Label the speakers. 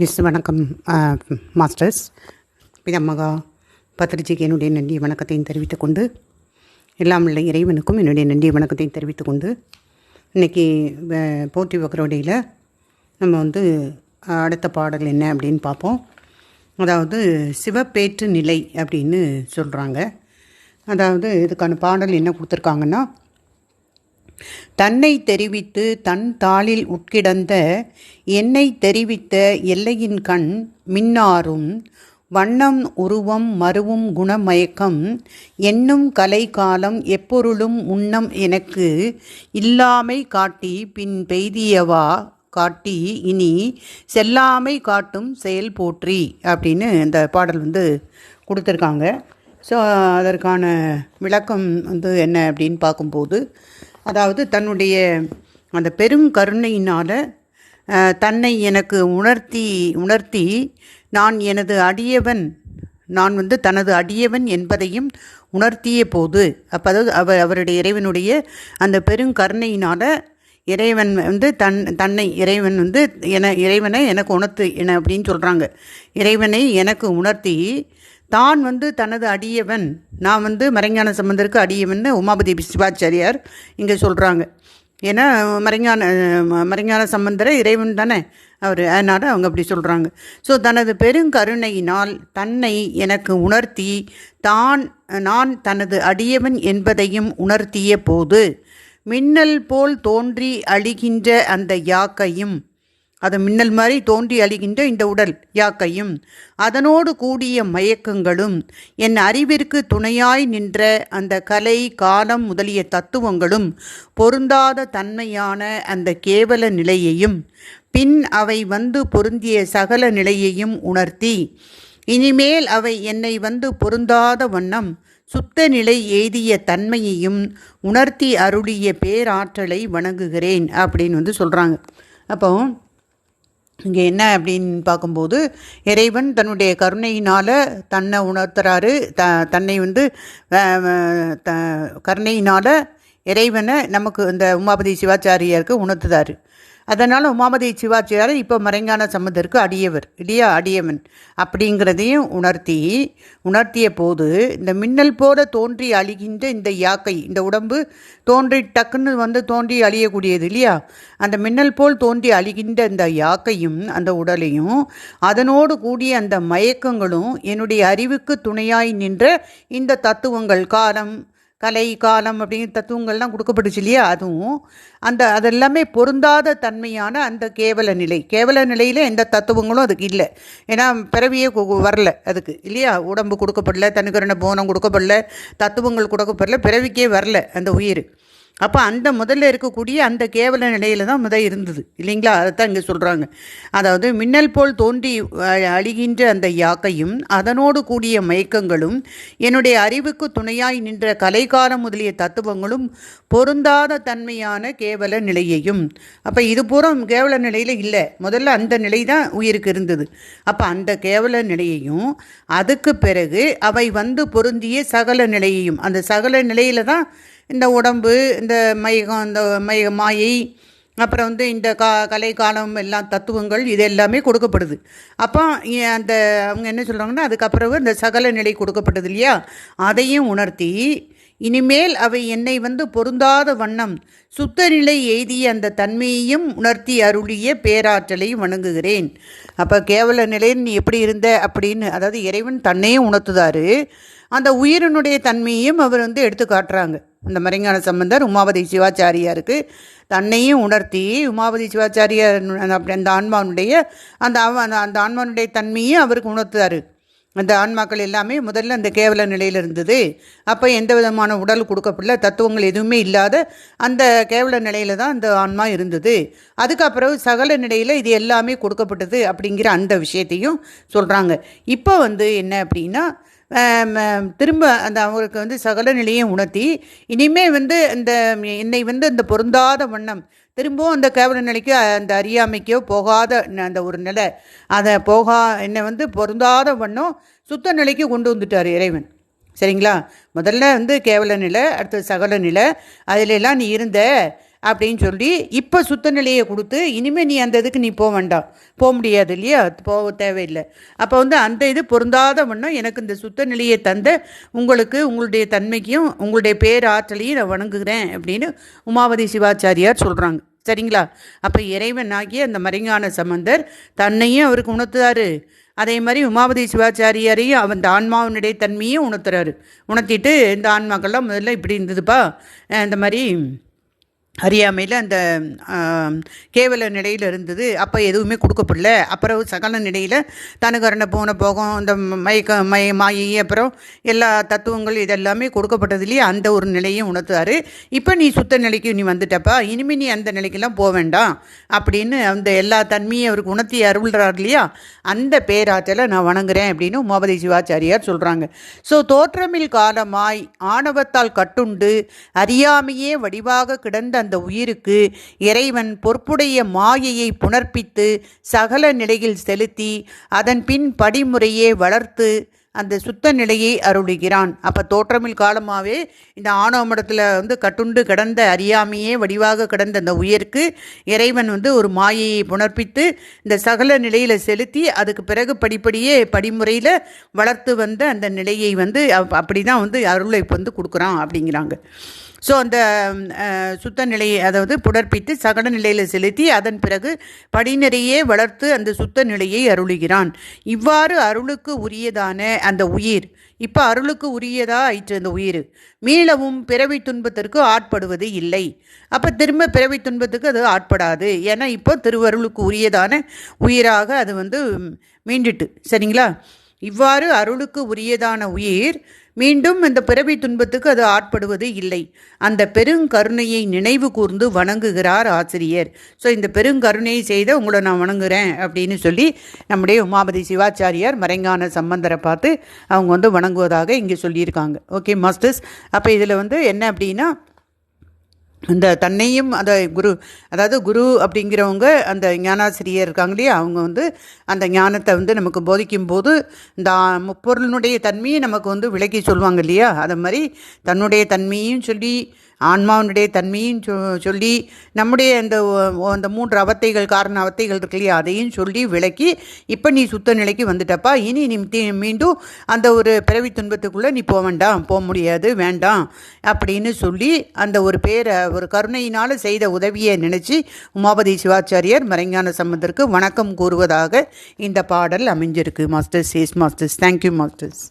Speaker 1: Miss வணக்கம் masters. பிதமகா பத்திரிச்சிக்கு என்னுடைய நன்றி வணக்கத்தையும் தெரிவித்துக் கொண்டு எல்லாம் உள்ள இறைவனுக்கும் என்னுடைய நன்றிய வணக்கத்தையும் தெரிவித்துக் கொண்டு இன்றைக்கி போற்றி வக்கரோடையில் நம்ம வந்து அடுத்த பாடல் என்ன அப்படின்னு பார்ப்போம். அதாவது சிவப்பேற்று நிலை அப்படின்னு சொல்கிறாங்க அதாவது இதுக்கான பாடல் என்ன கொடுத்துருக்காங்கன்னா தன்னை தெரிவித்து தன் தாளில் உட்கிடந்த என்னை தெரிவித்த எல்லையின் கண் மின்னாரும் வண்ணம் உருவம் மருவும் குணமயக்கம் என்னும் கலை காலம் எப்பொருளும் உண்ணம் எனக்கு இல்லாமை காட்டி பின் பெய்தியவா காட்டி இனி செல்லாமை காட்டும் செயல் போற்றி அப்படின்னு இந்த பாடல் வந்து கொடுத்துருக்காங்க. ஸோ அதற்கான விளக்கம் வந்து என்ன அப்படின்னு பார்க்கும்போது அதாவது தன்னுடைய அந்த பெரும் கருணையினால் தன்னை எனக்கு உணர்த்தி உணர்த்தி நான் எனது அடியவன் நான் வந்து தனது அடியவன் என்பதையும் உணர்த்திய போது அப்போ அதாவது அவர் அவருடைய இறைவனுடைய அந்த பெருங்கருணையினால் இறைவன் வந்து தன் தன்னை இறைவன் வந்து என இறைவனை எனக்கு உணர்த்து என அப்படின்னு சொல்கிறாங்க இறைவனை எனக்கு உணர்த்தி தான் வந்து தனது அடியவன் நான் வந்து மறைஞான சம்பந்தருக்கு அடியவன் உமாபதி சிவாச்சாரியார் இங்கே சொல்கிறாங்க ஏன்னா மறைஞான ம- மறைஞான சம்பந்தரை இறைவன் தானே அவர். அதனால் அவங்க அப்படி சொல்கிறாங்க ஸோ தனது பெருங்கருணையினால் தன்னை எனக்கு உணர்த்தி தான் நான் தனது அடியவன் என்பதையும் உணர்த்திய போது மின்னல் போல் தோன்றி அழிகின்ற அந்த யாக்கையும் அது மின்னல் மாதிரி தோன்றி அழிகின்ற இந்த உடல் யாக்கையும். அதனோடு கூடிய மயக்கங்களும் என் அறிவிற்கு துணையாய் நின்ற அந்த கலை காலம் முதலிய தத்துவங்களும் பொருந்தாத தன்மையான அந்த கேவல நிலையையும் பின் அவை வந்து பொருந்திய சகல நிலையையும் உணர்த்தி இனிமேல் அவை என்னை வந்து பொருந்தாத வண்ணம் சுத்த நிலை எய்திய தன்மையையும் உணர்த்தி அருளிய பேராற்றலை வணங்குகிறேன் அப்படின்னு வந்து சொல்கிறாங்க அப்போ இங்கே என்ன அப்படின்னு பார்க்கும்போது இறைவன் தன்னுடைய கருணையினால் தன்னை உணர்த்துறாரு. த தன்னை வந்து த கருணையினால் இறைவனை நமக்கு இந்த உமாபதி சிவாச்சாரியாருக்கு உணர்த்துதாரு. அதனால் உமாபதி சிவாச்சாரியர் இப்போ மறைஞான சம்பந்தருக்கு அடியவர் இல்லையா அடியவன் அப்படிங்கிறதையும் உணர்த்தி உணர்த்திய போது இந்த மின்னல் போல தோன்றி அழிகின்ற இந்த யாக்கை இந்த உடம்பு தோன்றி டக்குன்னு வந்து தோன்றி அழியக்கூடியது இல்லையா? அந்த மின்னல் போல் தோன்றி அழிகின்ற இந்த யாக்கையும் அந்த உடலையும் அதனோடு கூடிய அந்த மயக்கங்களும் என்னுடைய அறிவுக்கு துணையாய் நின்ற இந்த தத்துவங்கள் காலம் கலை காலம் அப்படிங்கிற தத்துவங்கள்லாம் கொடுக்கப்பட்டுச்சு இல்லையா? அதுவும் அந்த அதெல்லாமே பொருந்தாத தன்மையான அந்த கேவல நிலை. கேவல நிலையில் எந்த தத்துவங்களும் அதுக்கு இல்லை. ஏன்னா பிறவியே கு- வரல அதுக்கு இல்லையா? உடம்பு கொடுக்கப்படல தனுக்கரண போனம் கொடுக்கப்படல தத்துவங்கள் கொடுக்கப்படல பிறவிக்கே வரல அந்த உயிர். அப்போ அந்த முதல்ல இருக்கக்கூடிய அந்த கேவல நிலையில தான் முத இருந்தது. இல்லைங்களா? அதை தான் இங்கே சொல்கிறாங்க அதாவது மின்னல் போல் தோன்றி அழிகின்ற அந்த யாக்கையும் அதனோடு கூடிய மயக்கங்களும் என்னுடைய அறிவுக்கு துணையாய் நின்ற கலைகாலம் முதலிய தத்துவங்களும் பொருந்தாத தன்மையான கேவல நிலையையும். அப்போ இது பூரா கேவல நிலையில் இல்லை. முதல்ல அந்த நிலை தான் உயிருக்கு இருந்தது. அப்போ அந்த கேவல நிலையையும் அதுக்கு பிறகு அவை வந்து பொருந்திய சகல நிலையையும் அந்த சகல நிலையில தான் இந்த உடம்பு இந்த மயகம் இந்த மய மாயை அப்புறம் வந்து இந்த கா கலை காலம் எல்லாம் தத்துவங்கள் இது எல்லாமே கொடுக்கப்படுது. அப்போ அந்த அவங்க என்ன சொல்கிறாங்கன்னா அதுக்கப்புறம் இந்த சகல நிலை கொடுக்கப்பட்டது இல்லையா? அதையும் உணர்த்தி இனிமேல் அவை என்னை வந்து பொருந்தாத வண்ணம் சுத்த நிலை எய்திய அந்த தன்மையையும் உணர்த்தி அருளிய பேராற்றலை வணங்குகிறேன். அப்போ கேவல நிலையில் நீ எப்படி இருந்த? அப்படின்னு அதாவது இறைவன் தன்னையும் உணர்த்துதாரு. அந்த உயிரினுடைய தன்மையையும் அவர் வந்து எடுத்து காட்டுறாங்க. அந்த மறைஞான சம்பந்தர் உமாபதி சிவாச்சாரியாருக்கு தன்னையும் உணர்த்தி உமாபதி சிவாச்சாரியார் அப்படி அந்த ஆன்மாவுடைய அந்த அவ- அந்த- அந்த ஆன்மாவுடைய தன்மையும் அவருக்கு உணர்த்தார் அந்த ஆன்மாக்கள் எல்லாமே முதல்ல அந்த கேவல நிலையில் இருந்தது. அப்போ எந்த விதமான உடல் கொடுக்கப்படல தத்துவங்கள் எதுவுமே இல்லாத அந்த கேவல நிலையில் தான் அந்த ஆன்மா இருந்தது. அதுக்கப்புறம் சகல நிலையில் இது எல்லாமே கொடுக்கப்பட்டது அப்படிங்கிற அந்த விஷயத்தையும் சொல்கிறாங்க இப்போ வந்து என்ன அப்படின்னா திரும்ப அந்த அவருக்கு வந்து சகல நிலையை உணர்த்தி இனிமே வந்து இந்த என்னை வந்து அந்த பொருந்தாத வண்ணம் திரும்பவும் அந்த கேவல நிலைக்கு அந்த அறியாமைக்கோ போகாத ந- அந்த ஒரு நிலை அதை போகா என்னை வந்து பொருந்தாத வண்ணம் சுத்த நிலைக்கு கொண்டு வந்துட்டார் இறைவன். சரிங்களா? முதல்ல வந்து கேவல நிலை அடுத்தது சகல நிலை அதிலெல்லாம் நீ இருந்த அப்படின்னு சொல்லி இப்போ சுத்த நிலையை கொடுத்து இனிமேல் நீ அந்த இதுக்கு நீ போக வேண்டாம். போக முடியாது இல்லையா? போக தேவையில்லை. அப்போ வந்து அந்த இது பொருந்தாத வண்ணம் எனக்கு இந்த சுத்த நிலையை தந்த உங்களுக்கு உங்களுடைய தன்மைக்கும் உங்களுடைய பேராற்றலையும் நான் வணங்குகிறேன் அப்படின்னு உமாவதி சிவாச்சாரியார் சொல்கிறாங்க சரிங்களா? அப்போ இறைவன் ஆகிய அந்த மறைஞான சம்பந்தர் தன்னையும் அவருக்கு உணர்த்துறாரு. அதே மாதிரி உமாவதி சிவாச்சாரியாரையும் அவன் இந்த ஆன்மாவினுடைய தன்மையும் உணர்த்துறாரு. உணர்த்திட்டு இந்த ஆன்மாக்கள்லாம் முதல்ல இப்படி இருந்ததுப்பா. இந்த மாதிரி அறியாமையில் அந்த கேவல நிலையில் இருந்தது. அப்போ எதுவுமே கொடுக்கப்படல. அப்புறம் சகல நிலையில் தனுகரண போன போகம் இந்த மயக்க மய மாயை அப்புறம் எல்லா தத்துவங்கள் இதெல்லாமே கொடுக்கப்பட்டது அந்த ஒரு நிலையும் உணர்த்தாரு இப்போ நீ சுத்த நிலைக்கு நீ வந்துட்டப்பா. இனிமேல் நீ அந்த நிலைக்கெல்லாம் போக வேண்டாம். அப்படின்னு அந்த எல்லா தன்மையும் அவருக்கு உணர்த்தி அருள்றார் இல்லையா? அந்த பேராற்றலை நான் வணங்குறேன் அப்படின்னு மோபதி சிவாச்சாரியார் சொல்கிறாங்க ஸோ தோற்றமில் காலமாய் ஆணவத்தால் கட்டுண்டு அறியாமையே வடிவாக கிடந்த அந்த உயிருக்கு இறைவன் பொறுப்புடைய மாயையை புணர்ப்பித்து சகல நிலையில் செலுத்தி அதன் பின் படிமுறையே வளர்த்து அந்த சுத்த நிலையை அருளுகிறான். அப்போ தோற்றமில் காலமாகவே இந்த ஆணவ மடத்தில் வந்து கட்டுண்டு கிடந்த அறியாமையே வடிவாக கிடந்த அந்த உயர்க்கு இறைவன் வந்து ஒரு மாயையை புணர்ப்பித்து இந்த சகல நிலையில் செலுத்தி அதுக்கு பிறகு படிப்படியே படிமுறையில் வளர்த்து வந்த அந்த நிலையை வந்து அப்- அப்படி தான் வந்து அருளை இப்போ வந்து கொடுக்குறான் அப்படிங்கிறாங்க. ஸோ அந்த சுத்த நிலையை அதாவது புடற்பித்து சகல நிலையில் செலுத்தி அதன் பிறகு படிநிறையே வளர்த்து அந்த சுத்த நிலையை அருளுகிறான். இவ்வாறு அருளுக்கு உரியதான அந்த உயிர். இப்போ அருளுக்கு உரியதா ஆயிற்று அந்த உயிர். மீளவும் பிறவி துன்பத்திற்கு ஆட்படுவது இல்லை. அப்போ திரும்ப பிறவி துன்பத்துக்கு அது ஆட்படாது. ஏன்னா இப்போ திருவருளுக்கு உரியதான உயிராக அது வந்து மீண்டுட்டு. சரிங்களா? இவ்வாறு அருளுக்கு உரியதான உயிர் மீண்டும் இந்த பிறவி துன்பத்துக்கு அது ஆட்படுவது இல்லை. அந்த பெருங்கருணையை நினைவு கூர்ந்து வணங்குகிறார் ஆசிரியர். ஸோ இந்த பெருங்கருணையை செய்த உங்களை நான் வணங்குறேன் அப்படின்னு சொல்லி நம்முடைய உமாபதி சிவாச்சாரியார் மறைங்கான சம்பந்தரை பார்த்து அவங்க வந்து வணங்குவதாக இங்கே சொல்லியிருக்காங்க. ஓகே மாஸ்டர்ஸ் அப்போ இதில் வந்து என்ன அப்படின்னா அந்த தன்னையும் அந்த குரு அதாவது குரு அப்படிங்கிறவங்க அந்த ஞானாசிரியர் இருக்காங்க இல்லையா? அவங்க வந்து அந்த ஞானத்தை வந்து நமக்கு போதிக்கும் போது இந்த முப்பொருளினுடைய தன்மையை நமக்கு வந்து விளக்கி சொல்லுவாங்க இல்லையா? அதை மாதிரி தன்னுடைய தன்மையும் சொல்லி ஆன்மாவினுடைய தன்மையும் சொ சொல்லி நம்முடைய அந்த அந்த மூன்று அவத்தைகள் காரண அவத்தைகள் இருக்கு இல்லையா? அதையும் சொல்லி விளக்கி இப்போ நீ சுத்த நிலைக்கு வந்துட்டப்பா. இனி நீ மீண்டும் அந்த ஒரு பிறவி துன்பத்துக்குள்ளே நீ போக வேண்டாம் போக முடியாது வேண்டாம் அப்படின்னு சொல்லி அந்த ஒரு பேரை ஒரு கருணையினால் செய்த உதவியை நினச்சி உமாபதி சிவாச்சாரியார் மறைஞான சம்பந்தருக்கு வணக்கம் கூறுவதாக இந்த பாடல் அமைஞ்சிருக்கு. Masters yes masters. Thank you masters.